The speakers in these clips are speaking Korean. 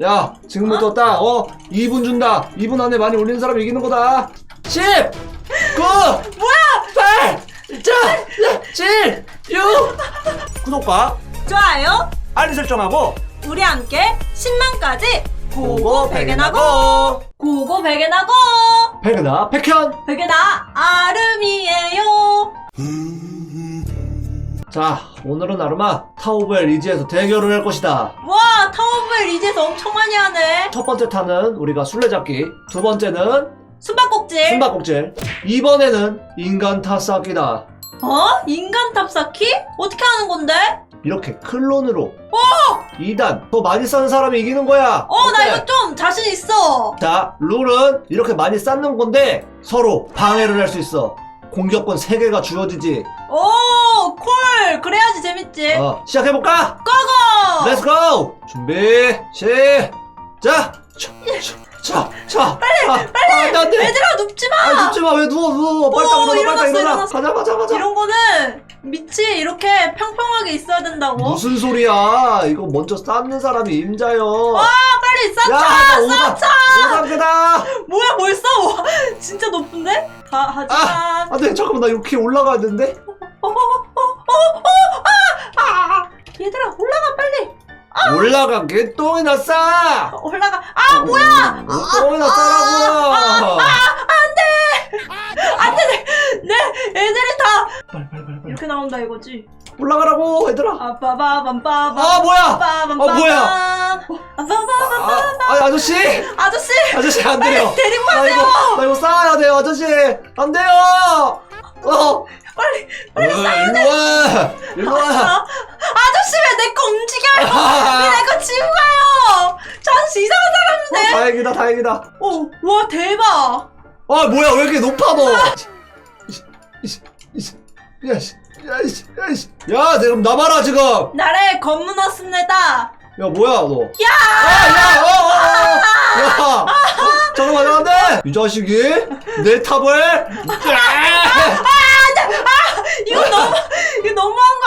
야, 지금부터 딱, 어, 2분 준다. 2분 안에 많이 올리는 사람이 이기는 거다. 10! 9! 뭐야! 8! 자, 7! 6! 구독과 좋아요. 알림 설정하고, 우리 함께 10만까지 고고 백연하고, 고고 백연하고 백은아, 백현! 백연아 아름이에요. 자, 오늘은 아르마 타오브의 리지에서 대결을 할 것이다. 와 타워벨 이제서 엄청 많이 하네. 첫 번째 타는 우리가 술래잡기, 두 번째는 숨바꼭질. 숨바꼭질, 이번에는 인간 타쌓기다. 어? 인간 탑쌓기? 어떻게 하는 건데? 이렇게 클론으로 2단 더 많이 쌓는 사람이 이기는 거야. 어 나? 이거 좀 자신 있어. 자, 룰은 이렇게 많이 쌓는 건데 서로 방해를 할 수 있어. 공격권 3개가 주어지지. 오, 콜. 그래야지 재밌지. 어, 시작해볼까? 고고. 렛츠 고! 준비, 시작! 자, 자, 자, 빨리, 빨리! 아, 안 돼, 안 돼! 얘들아 눕지 마. 아, 눕지 마, 왜 누워, 누워, 빨리 오, 일어나, 일어났어, 빨리 일어나. 일어났어. 가자, 가자, 가자. 이런 거는 밑이 이렇게 평평하게 있어야 된다고. 무슨 소리야? 이거 먼저 쌓는 사람이 임자요. 아, 빨리 쌓자. 쌓자. 오단계다! 뭐야 벌써? 와, 진짜 높은데? 하, 하지만 안 돼, 잠깐만, 나 이렇게 올라가야 되는데? 아, 얘들아 올라가 빨리 올라가, 개똥이나 싸! 올라가 아 뭐야 어, 똥이나 싸라고! 안돼 내 애들이 다 빨리, 빨리, 빨리, 빨리. 이렇게 나온다 이거지 올라가라고, 얘들아. 아빠바밤빠밤 아, 뭐야! 아, 뭐야! 아빠바밤 아, 아, 아저씨! 아저씨 아저씨, 안 돼요! 데리고 나 가세요 이거, 나 이거 쌓아야 돼요, 아저씨! 안 돼요! 어! 빨리 빨리 쌓아야 돼! 일로 와! 일로 와! 아, 아저씨 왜 내 거 움직여요 아. 왜내 거 지고 가요 저 아저씨 이상한 사람인데 다행이다, 다행이다. 오 와 대박 아, 뭐야, 왜 이렇게 높아, 너! 이씨, 이씨, 야, 씨, 야, 이씨, 야, 이씨. 야, 내가 나봐라, 지금! 나래 검문 왔습니다 야, 뭐야, 너? 야! 아, 야, 어, 어, 어! 야! 어, 잠깐만, 안 돼! 이 자식이 내 탑을! 이거 너무 이거 너무한 거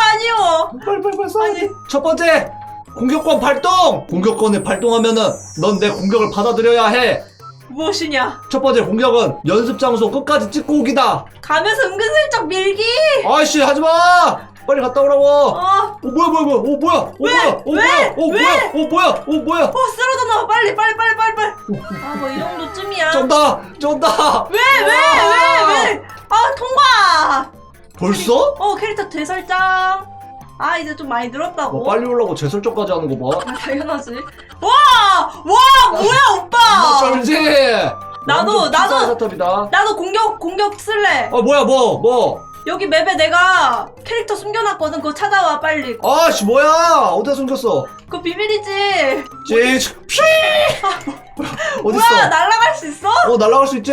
빨리 쏴야 아니. 돼. 첫 번째! 공격권 발동! 공격권을 발동하면은 넌 내 공격을 받아들여야 해. 무엇이냐? 첫 번째 공격은 연습 장소 끝까지 찍고 오기다. 가면서 은근슬쩍 밀기. 아이씨, 하지 마! 빨리 갔다 오라고! 어, 오 뭐야 뭐야 뭐야 오 뭐야 오 왜? 뭐야 오 왜? 뭐야 오 왜? 뭐야 오 뭐야 오 뭐야 어 쓰러져 나와 빨리 빨리 빨리 빨리 빨리. 아뭐 이 정도쯤이야. 쩐다 쩐다 왜 왜 왜 왜? 아. 벌써? 어 캐릭터 되설정. 아 이제 좀 많이 늘었다고. 뭐 빨리 오려고 재설정까지 하는 거 봐. 아 당연하지. 와! 와 뭐야 오빠? 쩔지. 나도, 나도. 사탑이다. 나도 공격 공격 쓸래. 아 뭐야 뭐 뭐? 여기 맵에 내가 캐릭터 숨겨놨거든. 그거 찾아와 빨리. 아씨 뭐야 어디다 숨겼어? 그거 비밀이지. 찡 피. 어디 뭐야 있어? 날아갈 수 있어? 어 날아갈 수 있지.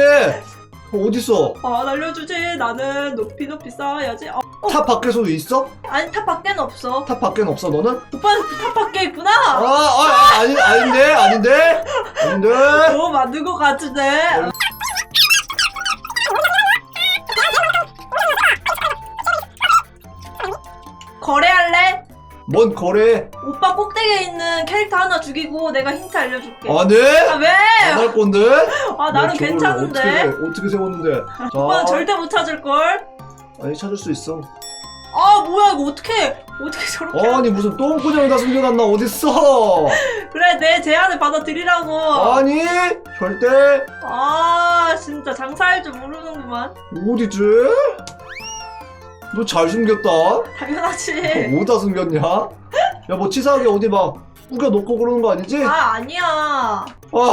어, 어디 있어? 아 날려주지 나는 높이 높이 쌓아야지 어, 탑 밖에서 있어? 아니 탑 밖에는 없어 탑 밖에는 없어 너는? 오빠는 탑 밖에 있구나 아, 아, 아 아니 아닌데 아닌데 아닌데. 뭐 만든 거 같은데 뭔 거래? 오빠 꼭대기에 있는 캐릭터 하나 죽이고 내가 힌트 알려줄게 안 해? 아 왜? 안할 건데? 아 나는 저걸 괜찮은데 어떻게, 어떻게 세웠는데? 자, 오빠는 절대 못 찾을 걸? 아니 찾을 수 있어. 아 뭐야 이거 어떻게 어떻게 저렇게 아니 무슨 똥구녕에다 숨겨놨나 어딨어? 그래 내 제안을 받아들이라고 아니 절대 아 진짜 장사할 줄 모르는구만 어디지? 너잘 숨겼다. 당연하지 어디다 숨겼냐? 야 뭐 치사하게 어디 막 우겨 놓고 그러는 거 아니지? 아 아니야 아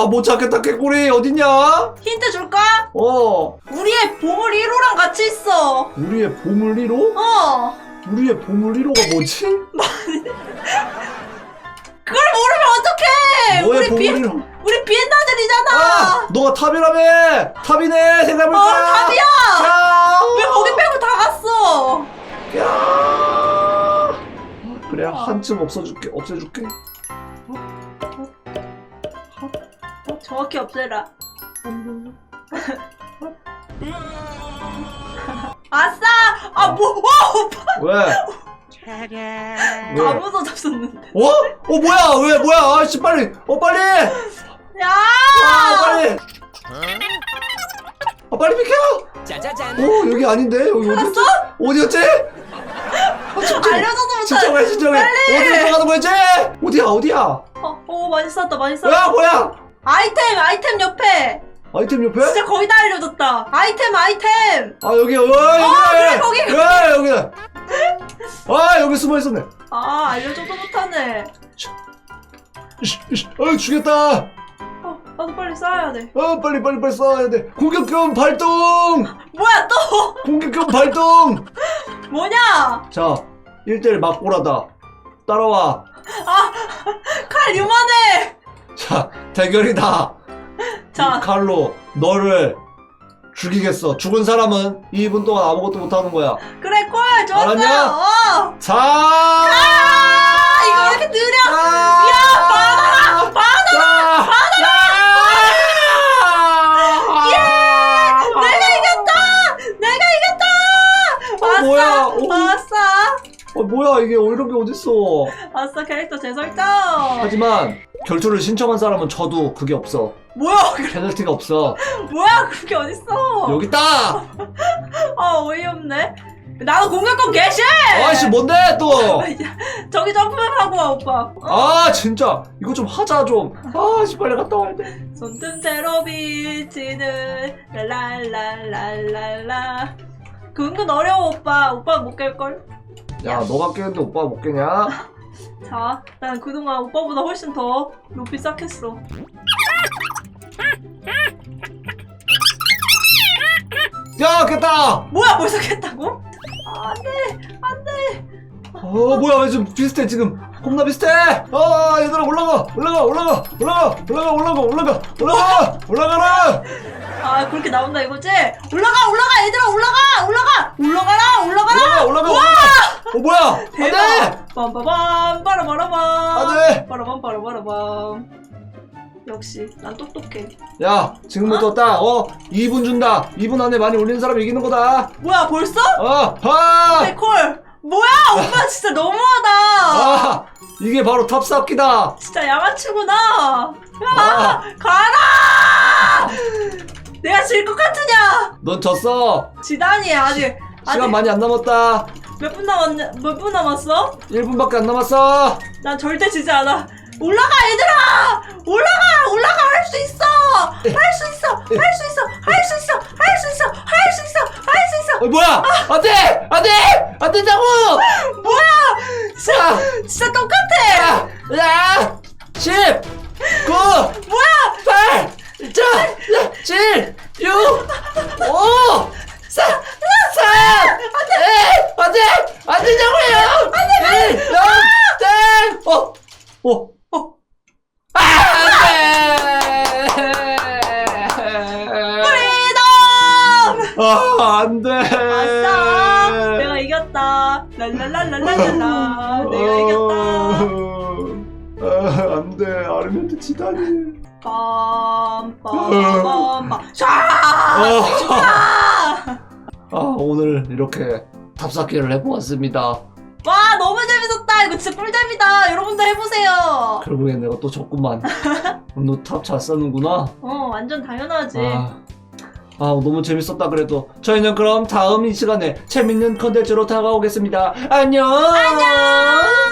못 찾겠다 개꿀이 어딨냐? 힌트 줄까? 어 우리의 보물 1호랑 같이 있어 우리의 보물 1호? 어 우리의 보물 1호가 뭐지? 그걸 모르면 어떡해 뭐의 우리 보물 비 1호? 우리 비엔나들이잖아 아 너가 탑이라며 탑이네 생각해볼까? 어 탑이야 야! 왜 거기 빼고 야! 그래 한층 없어줄게 없애줄게 어, 정확히 없애라 아싸 아 뭐 와, 오빠 왜? 왜? 아무도 없었는데. 어? 어 뭐야 왜 뭐야 아씨 빨리 어 빨리 야! 아 빨리 아 빨리 비켜 짜자잔. 어 여기 아닌데 여기 어디 알았어? 어디였지? 아, 집중 알려줘도 못해. 진정해 진정해 빨리! 어디로 들어가는 거였지? 어디야 어디야 어, 어, 많이 쌌다, 많이 쌌다. 야 뭐야 아이템, 아이템 옆에. 아이템 옆에? 진짜 거의 다 알려줬다. 아이템, 아이템. 아 여기 어 여기 그래, 거기. 야 여기 아 여기 숨어 있었네 아, 알려줘도 못하네. 이씨, 이씨, 아 죽였다 어, 나도 빨리 싸야 돼. 아 빨리 빨리 빨리 쏴야 돼 공격권 발동 뭐야, 또! 공격권 발동 뭐냐? 자 1대1 맞고라다 따라와 칼 요만해! 자 대결이다 이 자, 칼로 너를 죽이겠어 죽은 사람은 2분 동안 아무것도 못하는 거야 그래, 콜! 좋았어요! 알았냐? 어! 자 아, 이거 왜 이렇게 느려! 야 받아 뭐야 이게 이런 게 어딨어 아싸, 캐릭터 재설정! 하지만 결투를 신청한 사람은 저도 그게 없어 뭐야, 페널티가 없어 뭐야, 그게 어딨어! 여기 있다 아, 어이없네. 나도 공격권 개시! 아이씨 뭔데 또 저기 점프하고 와, 오빠. 아 진짜 이거 좀 하자 좀 아씨 빨리 갔다 와야 돼 손등대로 비치는 랄랄랄랄랄라 그 은근 어려워 오빠 오빠 못 깰걸? 야 너가 깨는데 오빠가 못 깨냐? 자, 난 그동안 오빠보다 훨씬 더 높이 쌓겠어. 야 깼다! 뭐야 벌써 깼다고? 아, 안 돼 안 돼. 어 뭐야 왜좀 비슷해 지금? 겁나 비슷해! 아 얘들아 올라가 올라가 올라가 올라가 올라가 올라가 올라가 올라가 올라가라! 아 그렇게 나온다 이거지? 올라가 올라가 얘들아 올라가 올라가 역시 난 똑똑해. 야 지금부터 딱 어? 2분 준다. 2분 안에 많이 올리는 사람 이기는 거다. 뭐야 벌써? 어하! 콜. 뭐야 오빠 진짜 너무하다. 아 이게 바로 탑쌓기다. 진짜 양아치구나. 야 아. 가라! 내가 질 것 같으냐? 넌 졌어. 지단이 아직. 시간 아직 많이 안 남았다. 몇 분 남았냐 몇 분 남았어? 1분밖에 안 남았어. 난 절대 지지 않아 올라가 얘들아! 올라가! 올라가! 할 수 있어! 할 수 있어! 할 수 있어! 할 수 있어! 할 수 있어! 할 수 있어! 할 수 있어! 어 뭐야? 안 돼! 안 돼! 안 된다고! 뭐야? 진짜 진짜 똑같아! 야 안돼. 아, 안돼 아싸 내가 이겼다. 랄랄랄랄랄라. 내가 이겼다. 아, 안 돼. 아르멘트 지다니. 빰빰빰빰. 샤! 아 오늘 이렇게 탑쌓기를 해보았습니다. 와 너무 재밌었다. 이거 진짜 꿀잼이다. 여러분도 해보세요. 결국엔 내가 또 졌구만. 너 탑잘 쌓는구나. 어 완전 당연하지. 아, 아 너무 재밌었다 그래도. 저희는 그럼 다음 이 시간에 재밌는 컨텐츠로 다가오겠습니다. 안녕! 안녕